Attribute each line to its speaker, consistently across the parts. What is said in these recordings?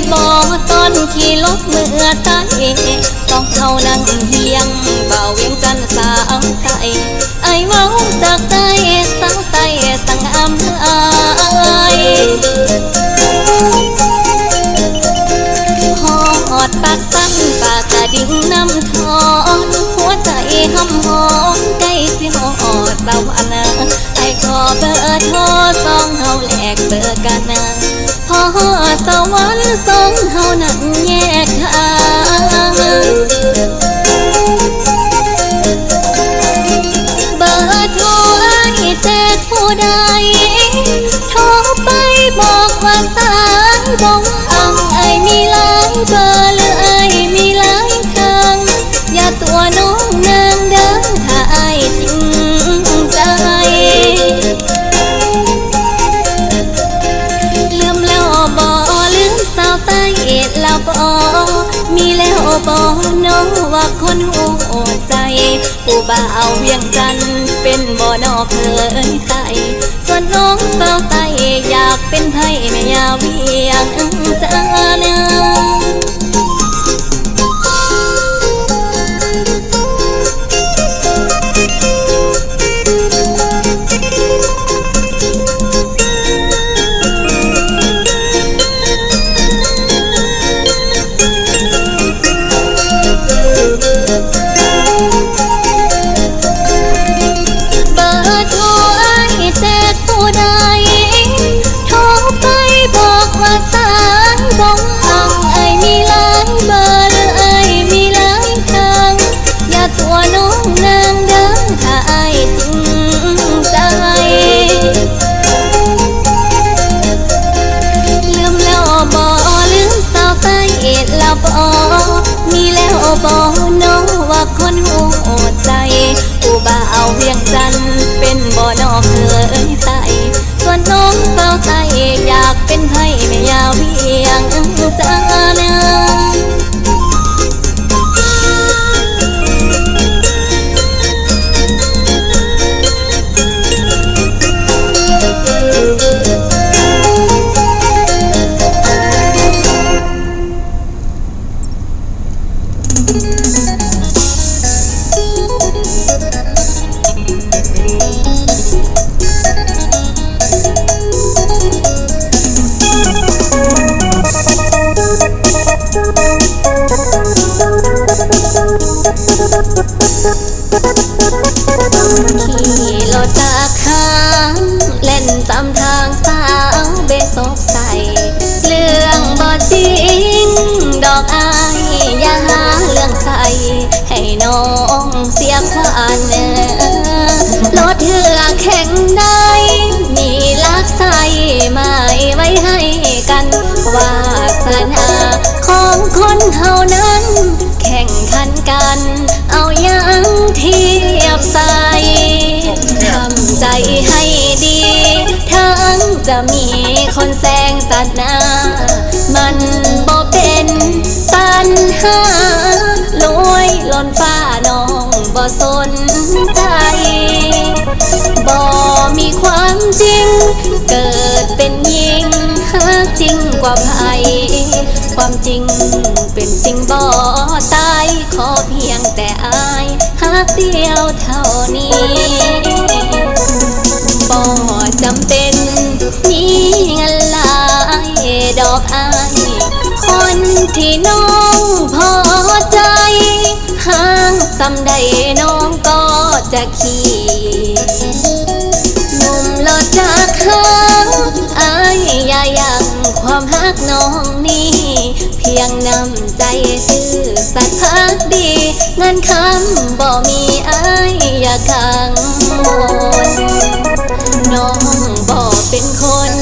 Speaker 1: ตุบ่ตอนขี่รถเมื่อไตต้องเขานั่งเฮียงเบาเวียงจันทร์สาวไตไอ้เมาจากใจสาวไตสังอำอายหอดปากสั้นปากกระดิ่งน้ำทอนหัวใจหำหอนใกล้สิหอดสวรรค์ไอ้ขอเบอร์โทรสองเฮาแหลกเบอร์กันนะ วรรค์สองเฮานั้ น้อว่าคนหัวใจ ผู้บ่าวเวียงจันเป็นบ่อนอเคยไตส่ ให้ไผแม่ยาเพียงจันทน์ ดอกอายอย่าหาเรื่องใส่ให้น้องเสียขวัญรถเถือแข่งได้ มีลักใส่ไม่ไว้ให้กันวาสนาของคนเฮานั้น แข่งขันกัน เอายังเทียบใส่ทำใจให้ดี ทั้งจะมีคนแซงตัดหน้า สนใจ บ่มีความจริง เกิดเป็นหญิงหากจริงกว่าภัยความจริงเป็นสิ่งบ่ตายขอเพียงแต่อายหากเดียวเท่านี้บ่จำเป็นมีเงินหลายดอกอายคนที่น้อง จะขี่หนุ่มหลอดจากข้างอายอย่ายังความฮักน้องนี้ เพียงนำใจซื่อสัตย์พักดีงานคำบ่มีอายอย่ากังวลน้องบ่เป็นคน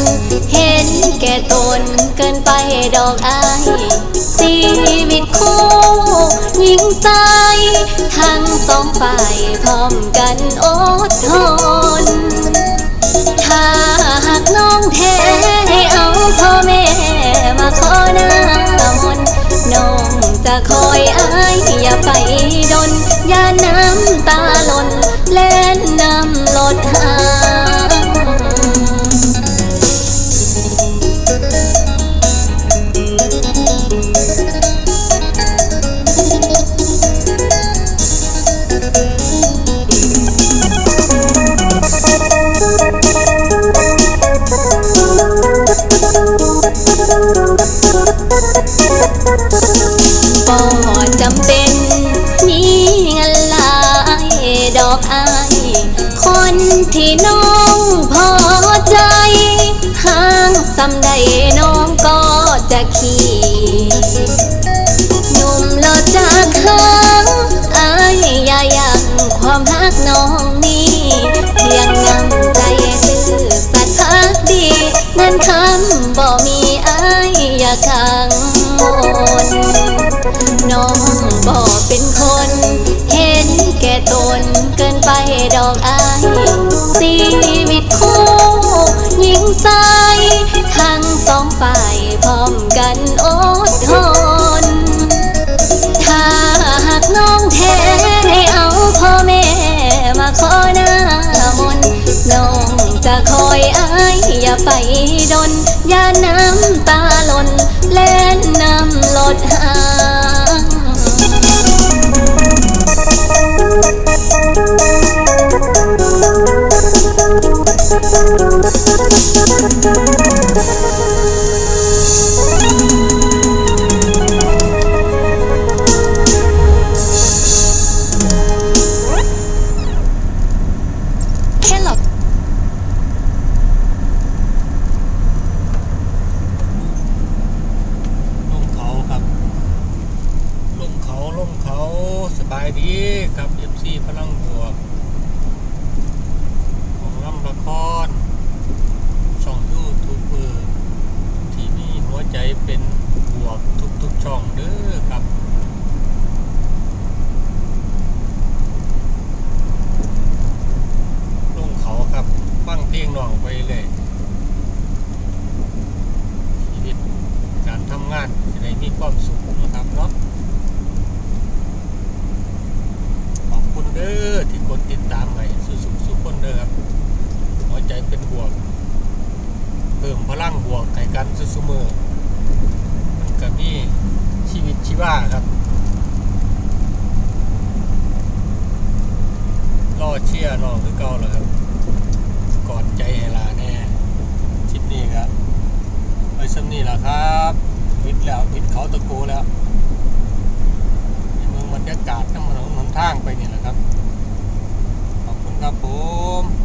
Speaker 1: เห็นแก่ตนเกินไปดอกอายชีวิตคู่ หญิงตายทั้งสองฝ่ายพร้อมกันอดทน ถ้าหากน้องแท้ให้เอาพ่อแม่มาขอหน้ามนน้องจะคอยอายอย่าไปดนอย่าน้ำตาหล่นเล่นน้ำลดหา ที่น้องพอใจห่างสำใดน้องก็จะขี่หนุ่มโลดจากหางอายอย่ายังความรักน้องนี้เพียงนำใจซื่อสัตย์พักดีเงินคำบ่มีอายอย่าขังมนน้องบอกเป็นคน เห็นแก่ตนเกินไปดอกอาย love. ใจเป็
Speaker 2: นบวก เพิ่มพลังบวกไก่กันซุ่มอมันก็มีชีวิตชีว่าครับล่อเชี่ยนอคือเก่าเลยครับกอดใจให้ลาแน่ชิปนี้ครับไปซ้ำนี่แหละครับวิดแล้ววิดเขาตะโกแล้วเมืองบรรยากาศน้ำมันหนทางไปนี่แหละครับ ขอบคุณครับผม